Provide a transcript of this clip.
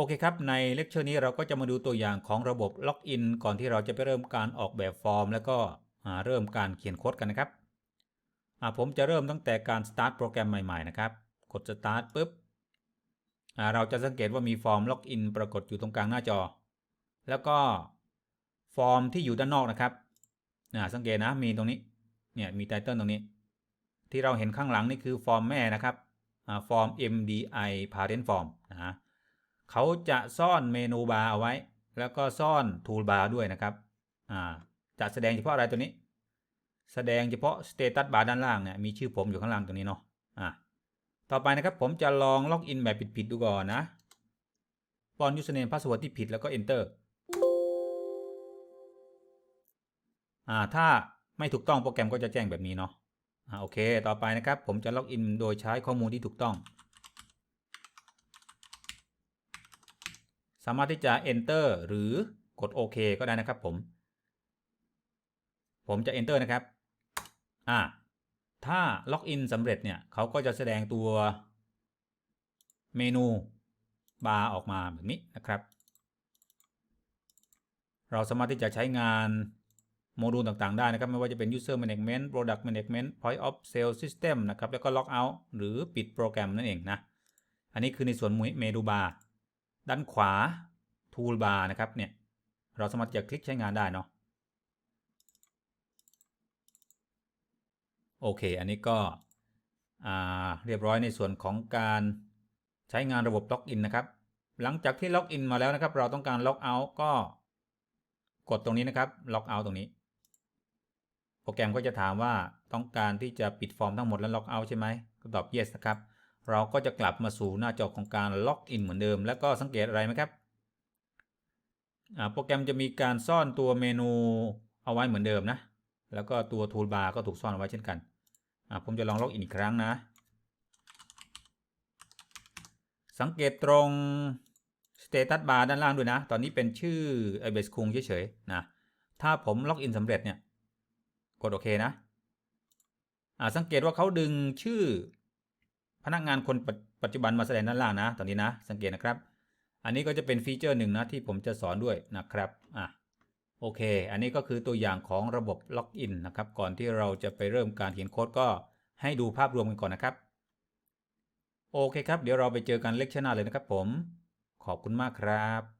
โอเคครับ ในเลคเชอร์นี้เราก็จะมาดูตัวอย่างของระบบล็อกอินก่อนที่เราจะไปเริ่มการออกแบบฟอร์ม แล้วก็เริ่มการเขียนโค้ดกันนะครับผมจะเริ่มตั้งแต่การ start โปรแกรมใหม่ๆนะครับ กด start ปุ๊บเราจะสังเกตว่ามีฟอร์มล็อกอินปรากฏอยู่ตรงกลางหน้าจอ แล้วก็ฟอร์มที่อยู่ด้านนอกนะครับสังเกตนะมีตรงนี้เนี่ยมีไตเติลตรงนี้ ที่เราเห็นข้างหลังนี่คือฟอร์มแม่นะครับฟอร์ม MDI parent form นะฮะ เขาจะซ่อนเมนูบาร์เอาไว้ แล้วก็ซ่อนทูลบาร์ด้วยนะครับจะแสดงเฉพาะอะไรตัวนี้ แสดงเฉพาะสเตตัสบาร์ด้านล่างเนี่ยมีชื่อผมอยู่ข้างล่างตรงนี้เนาะอ่าต่อไปนะครับผมจะลองล็อกอินแบบผิดๆดูก่อนนะป้อน username password ที่ผิดแล้วก็ enter อ่าถ้าไม่ถูกต้องโปรแกรมก็จะแจ้งแบบนี้เนาะอ่าโอเค ต่อไปนะครับผมจะล็อกอินโดยใช้ข้อมูลที่ถูกต้อง สามารถที่จะ enter หรือกดโอเคก็ได้นะครับผม ผมจะ enter นะครับ อ่า ถ้าล็อกอินสำเร็จเนี่ยเขาก็จะแสดงตัวเมนูบาร์ออกมาแบบนี้นะครับ เราสามารถที่จะใช้งานโมดูลต่างๆ ได้นะครับ ไม่ว่าจะเป็น user management product management point of sale system นะครับ แล้วก็ log out หรือปิดโปรแกรมนั่นเองนะ อันนี้คือในส่วนเมนูบาร์ ด้านขวา Toolbar นะครับเนี่ยเราสามารถจะคลิกใช้งานได้เนาะโอเค อันนี้ก็เรียบร้อยในส่วนของการใช้งานระบบล็อกอินนะครับ หลังจากที่ล็อกอินมาแล้วนะครับ เราต้องการล็อกเอาท์ก็กดตรงนี้นะครับ ล็อกเอาท์ตรงนี้ โปรแกรมก็จะถามว่าต้องการที่จะปิดฟอร์มทั้งหมดแล้วล็อกเอาท์ใช่ไหมก็ตอบ yes นะครับ เราก็จะกลับมาสู่หน้าจอของการล็อกอินเหมือนเดิม แล้วก็สังเกตอะไรไหมครับ โปรแกรมจะมีการซ่อนตัวเมนูเอาไว้เหมือนเดิมนะ แล้วก็ตัวทูลบาร์ก็ถูกซ่อนเอาไว้เช่นกัน ผมจะลองล็อกอินอีกครั้งนะ สังเกตตรงสเตตัสบาร์ด้านล่างด้วยนะ ตอนนี้เป็นชื่อไอเบสคุงเฉยๆนะ ถ้าผมล็อกอินสำเร็จเนี่ย กดโอเคนะสังเกตว่าเขาดึงชื่อ พนักงานคนปัจจุบันมาแสดงด้านล่างนะ ตอนนี้นะ สังเกตนะครับ อันนี้ก็จะเป็นฟีเจอร์หนึ่งนะที่ผมจะสอนด้วยนะครับอะโอเค อันนี้ก็คือตัวอย่างของระบบล็อกอินนะครับ ก่อนที่เราจะไปเริ่มการเขียนโค้ดก็ให้ดูภาพรวมกันก่อนนะครับ โอเคครับ เดี๋ยวเราไปเจอกันเลคชั่นหน้าเลยนะครับผม ขอบคุณมากครับ